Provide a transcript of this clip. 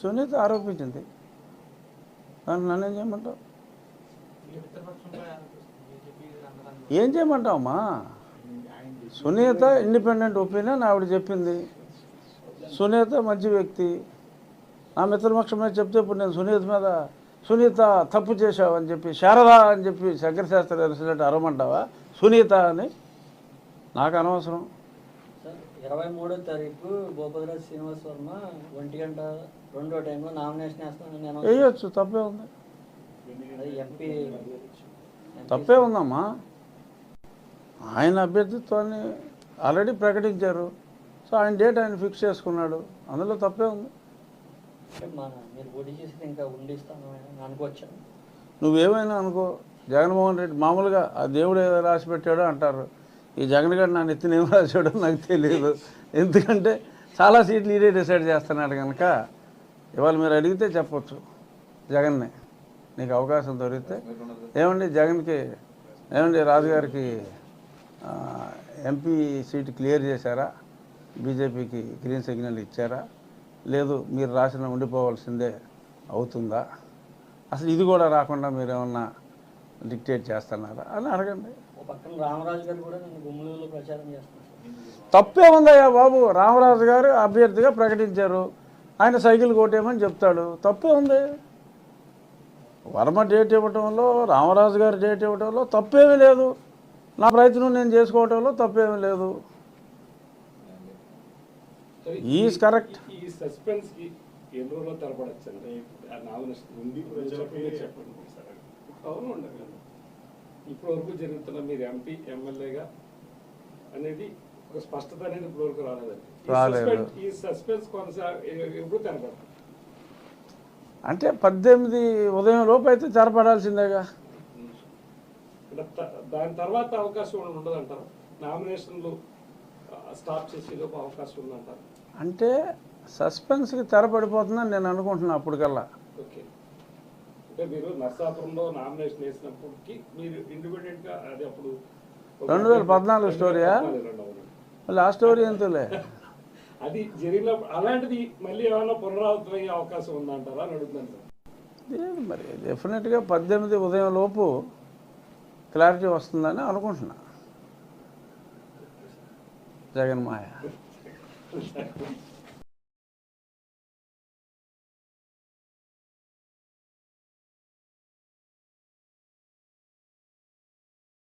సునీత ఆరోపించింది. దాన్ని నన్ను ఏం చేయమంటావు? ఏం చేయమంటావమ్మా? సునీత ఇండిపెండెంట్ ఒపీనియన్ ఆవిడ చెప్పింది. సునీత మంచి వ్యక్తి. నా మిత్రపక్షం మీద చెప్తే ఇప్పుడు నేను సునీత మీద సునీత తప్పు చేశావు అని చెప్పి శారద అని చెప్పి శంకరశాస్త్రి రెసిడెంట్ అరవమంటావా? సునీత అని. నాకు అనవసరం. ఇరవై మూడో తారీఖు భూపతిరాజు శ్రీనివాస్ వర్మ ఒంటి గంట రెండో టైంలో నామినేషన్ వేస్తానని నేను వేయొచ్చు తప్పే ఉంది. ఎంపీ తప్పే ఉందమ్మా. ఆయన అభ్యర్థిత్వాన్ని ఆల్రెడీ ప్రకటించారు. సో ఆయన డేట్ ఆయన ఫిక్స్ చేసుకున్నాడు. అందులో తప్పే ఉంది. నువ్వేమైనా అనుకో. జగన్మోహన్ రెడ్డి మామూలుగా ఆ దేవుడు ఏదో రాసి పెట్టాడో అంటారు. ఈ జగన్ గారు నా నెత్తిన ఏం రాశాడో నాకు తెలియదు. ఎందుకంటే చాలా సీట్లు ఈడే డిసైడ్ చేస్తున్నాడు కనుక ఇవాళ మీరు అడిగితే చెప్పచ్చు జగన్ని. నీకు అవకాశం దొరికితే. ఏమండి జగన్కి ఏమండి రాజుగారికి ఎంపీ సీట్ క్లియర్ చేశారా? బీజేపీకి గ్రీన్ సిగ్నల్ ఇచ్చారా? లేదు మీరు రాసిన ఉండిపోవాల్సిందే అవుతుందా? అసలు ఇది కూడా రాకుండా మీరు ఏమన్నా డిక్టేట్ చేస్తున్నారా. అని అడగండి. రామరాజు గారు కూడా ప్రచారం తప్పే ఉందయ్యా బాబు? రామరాజు గారు అభ్యర్థిగా ప్రకటించారు. ఆయన సైకిల్ కొట్టేయమని చెప్తాడు. తప్పే ఉంది వర్మ డేట్ ఇవ్వటంలో రామరాజు గారు డేట్ ఇవ్వటంలో తప్పేమీ లేదు. నా ప్రయత్నం నేను చేసుకోవటంలో తప్పేమీ లేదు. ఈజ్ కరెక్ట్ ఈ సస్పెన్స్ ఎన్ని తరపడచ్చు అంటే ఉంది. చెప్పండి సార్. అవును ఉండదు కదా. ఇప్పటి వరకు జరుగుతున్న మీరు ఎంపీ ఎమ్మెల్యేగా అనేది ఒక స్పష్టత అనేది ఇప్పటి వరకు రాలేదండి. ఈ. సస్పెన్స్- ఈ సస్పెన్స్ కొనసా ఎప్పుడు తెరపడదు అంటే పద్దెనిమిది ఉదయం లోపు అయితే జరపడాల్సిందేగా దాని తర్వాత అవకాశం ఉండదు అంటారు నామినేషన్లు స్టాప్ చేసే లోపు అవకాశం ఉందంటారు? అంటే సస్పెన్స్కి తెరపడిపోతుందని నేను అనుకుంటున్నా అప్పటికల్లా. ఓకే. అంటే మీరు నర్సాపురంలో నామినేషన్ వేసినప్పటికి మీరు ఇండిపెండెంట్గా అది అప్పుడు రెండు వేల పద్నాలుగు స్టోరీయా? మళ్ళీ ఆ స్టోరీ ఎంతలే అది జరిగినప్పుడు అలాంటిది మళ్ళీ ఏమైనా పునరావృతం అయ్యే అవకాశం ఉందంటారా అని అడుగుతున్నాను సార్. లేదు మరి డెఫినెట్గా పద్దెనిమిది ఉదయం లోపు క్లారిటీ వస్తుందని అనుకుంటున్నా. జగన్ మాయ.